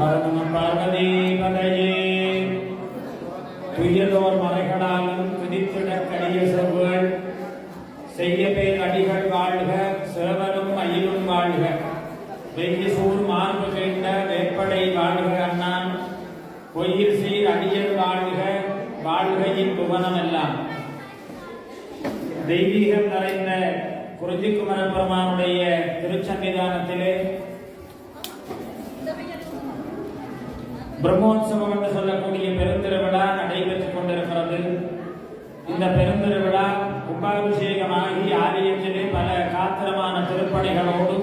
ஹர நம பார்வதி பதையே துயதோர் மறைகளாலும் துதித்திடக் கடிய செவ்வேள் செய்ய பேர் அடிகள் வாழ்க சிறவனும் அயிலும் வாழ்க. வெய்ய மார்பு கேட்ட வேப்படை வாழ்க அண்ணான். பொய்யில் சீர் அடியல் வாழ்க வாழ்கையின் புவனமெல்லாம் தெய்வீகம் நிறைந்த குறிஞ்சிக்குமர பெருமானுடைய திருச்சன்னிதானத்திலே பிரம்மோற்சவம் என்று சொல்லக்கூடிய பெருந்திருவிழா நடைபெற்றுக் கொண்டிருக்கிறது. இந்த பெருந்திருவிழா கும்பாபிஷேகமாகி ஆலயத்திலே பல காத்திரமான திருப்பணிகளோடு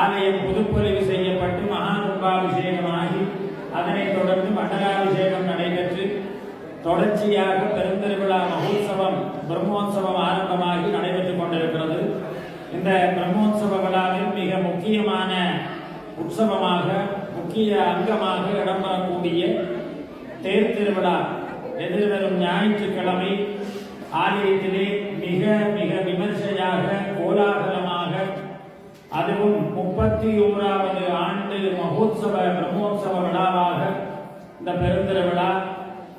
ஆலயம் புதுப்பொலிவு செய்யப்பட்டு மகா கும்பாபிஷேகமாகி அதனைத் தொடர்ந்து மண்டலாபிஷேகம் நடைபெற்று தொடர்ச்சியாக பெருந்திருவிழா மகோத்சவம் பிரம்மோற்சவம் ஆரம்பமாகி நடைபெற்றுக் கொண்டிருக்கிறது. இந்த பிரம்மோற்சவ விழாவில் மிக முக்கியமான உற்சவமாக முக்கிய அங்கமாக இடம்பெறக்கூடிய தேர் திருவிழா எதிர்வரும் ஞாயிற்றுக்கிழமை ஆலயத்திலே மிக மிக விமர்சையாக கோலாகலமாக அதுவும் முப்பத்தி ஓராவது ஆண்டு மகோத்சவ பிரம்மோத்சவ விழாவாக இந்த பெருந்திருவிழா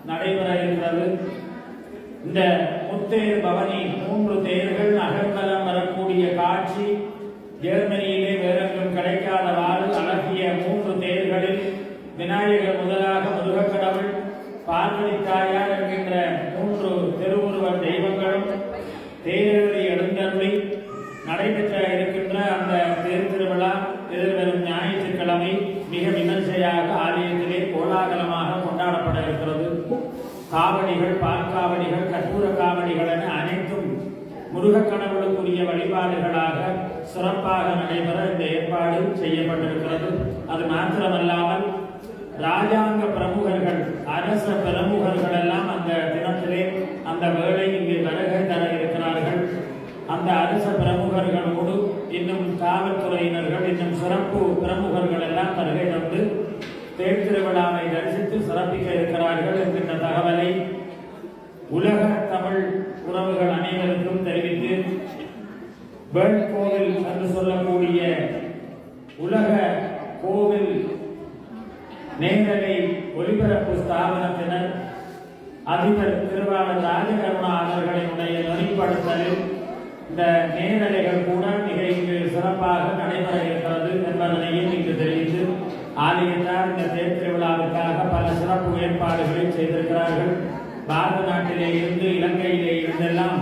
நடைபெற இருக்கிறது. இந்த முத்தேர் பவனி மூன்று தேர்கள் அகர்வலம் வரக்கூடிய காட்சி ஜெர்மனிய வேறெங்கும் கிடைக்காதவாறு அழகிய மூன்று தேர்களில் விநாயகர் முதலாக முருகக்கடவுள் பார்வதி தாயார் என்கின்ற மூன்று திருவுருவ தெய்வங்களும் தேரேறி எழுந்தருளி நடைபெற்ற இருக்கின்ற அந்த தேர் திருவிழா எதிர்வரும் ஞாயிற்றுக்கிழமை மிக விமர்சையாக ஆலயத்திலே கோலாகலமாக கொண்டாடப்பட இருக்கிறது காவடிகள் பால்காவடிகள் கற்பூர காவடிகள் என அனைத்தும் முருகக்கடவுளுக்குரிய வழிபாடுகளாக சிறப்பாக நடைபெற இந்த ஏற்பாடு செய்யப்பட்டிருக்கிறது. அது மாத்திரமல்லாமல் ராஜாங்க பிரமுகர்கள் அரச பிரமுகர்கள் எல்லாம் அந்த தினத்திலே அந்த வேளை இங்கே வருகை தர இருக்கிறார்கள் அந்த அரச பிரமுகர்களோடு இன்னும் காவல்துறையினர்கள் இன்னும் சிறப்பு பிரமுகர்கள் எல்லாம் வருகை தந்து தேர் திருவிழாவை தரிசித்து சிறப்பிக்க இருக்கிறார்கள் என்கின்ற தகவலை உலக தமிழ் உறவுகள் அனைவருக்கும் தெரிவித்து வேர்ல்ட் கோவில் என்று சொல்லக்கூடிய உலக கோவில் நேரலை ஒலிபரப்பு ஸ்தாபனத்தினர் அதிபர் திருவாளர் ராஜகருணா அவர்களினுடைய நெறிப்படுத்தலில் இந்த நேரலைகள் கூட மிக இங்கு சிறப்பாக நடைபெற இருக்கிறது என்பதனையும் இங்கு தெரிவித்து ஏற்பாடுகளை செய்திருக்கிறார்கள். பாரத நாட்டிலே இருந்து இலங்கையிலே இருந்தெல்லாம்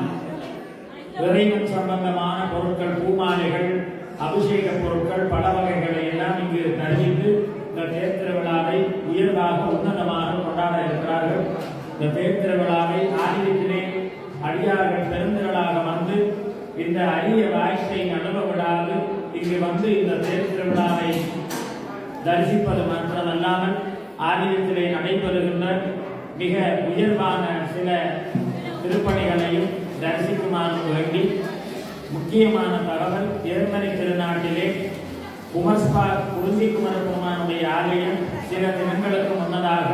இறைவன் சம்பந்தமான பொருட்கள் பூமாலைகள் அபிஷேக பொருட்கள் பல வகைகளை எல்லாம் இங்கு தருவித்து இந்த தேர் திருவிழாவை உயர்வாக உன்னதமாக கொண்டாட இருக்கிறார்கள். இந்த தேர் திருவிழாவை ஆரியத்திலே அடியார்கள் பெருந்திரளாக வந்து இந்த அரிய வாய்ப்பை நழுவ விடாது இங்கு வந்து இந்த தேர் திருவிழாவை தரிசிப்பது மாத்திரமல்லாமல் ஆலயத்திலே நடைபெறுகின்ற மிக உயர்வான சில திருப்பணிகளையும் தரிசிக்குமாறு வேண்டி முக்கியமான தகவல் ஜெர்மனி திருநாட்டிலே குமர்ஸ்பா குறிஞ்சி குமர ஆலயம் சில தினங்களுக்கு முன்னதாக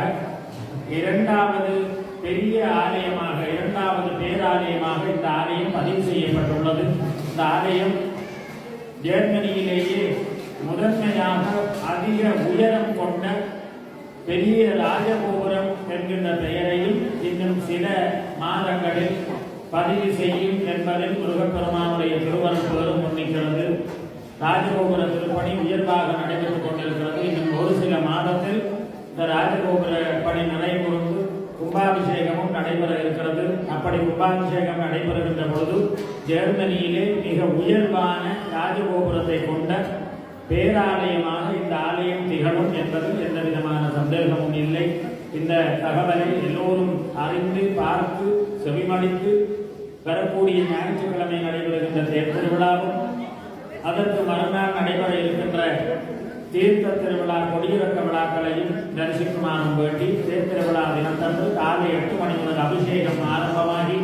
இரண்டாவது பெரிய ஆலயமாக இரண்டாவது பேராலயமாக இந்த ஆலயம் பதிவு செய்யப்பட்டுள்ளது. இந்த ஆலயம் ஜெர்மனியிலேயே முதன்மையாக அதிக உயரம் கொண்ட பெரிய ராஜகோபுரம் என்கின்ற பெயரையும் இன்னும் சில மாதங்களில் பதிவு செய்யும் என்பதில் முருகப்பெருமானுடைய திருவருட்பெரும் முன்னிக்கிறது. ராஜகோபுர திருப்பணி உயர்வாக நடைபெற்றுக் கொண்டிருக்கிறது. இன்னும் ஒரு சில மாதத்தில் இந்த ராஜகோபுர பணி நடைபெறும் கும்பாபிஷேகமும் நடைபெற இருக்கிறது. அப்படி கும்பாபிஷேகம் நடைபெறுகின்ற பொழுது ஜெர்மனியிலே மிக உயர்வான ராஜகோபுரத்தை கொண்ட பேராலயமாக இந்த ஆலயம் திகழும் என்பதில் எந்த விதமான சந்தேகமும் இல்லை. இந்த தகவலை எல்லோரும் அறிந்து பார்த்து செவிமடித்து வரக்கூடிய ஞாயிற்றுக்கிழமை நடைபெறுகின்ற தேர் திருவிழாவும் அதற்கு மறுநாள் நடைபெற இருக்கின்ற தீர்த்த திருவிழா கொடியிறக்க விழாக்களையும் தரிசிக்குமாறும் வேண்டி தேர் திருவிழா தினத்தன்று காலை எட்டு மணி முதல் அபிஷேகம் ஆரம்பமாகி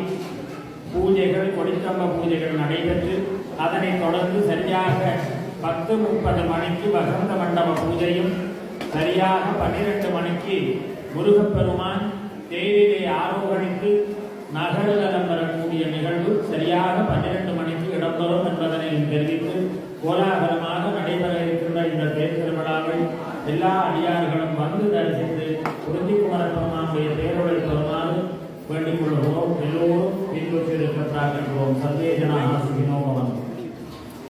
பூஜைகள் கொடிக்கம்ப பூஜைகள் நடைபெற்று அதனைத் தொடர்ந்து சரியாக பத்து முப்பது மணிக்கு வசந்த மண்டப பூஜையும் சரியாக பன்னிரெண்டு மணிக்கு முருகப்பெருமான் தேரிலே ஆரோகணித்து நகர்வலம் வரக்கூடிய நிகழ்வு சரியாக பன்னிரண்டு மணிக்கு இடம்பெறும் என்பதனை தெரிவித்து கோலாகலமாக நடைபெற இருக்கின்ற இந்த தேர் திருவிழாவை எல்லா அடியார்களும் வந்து தரிசித்து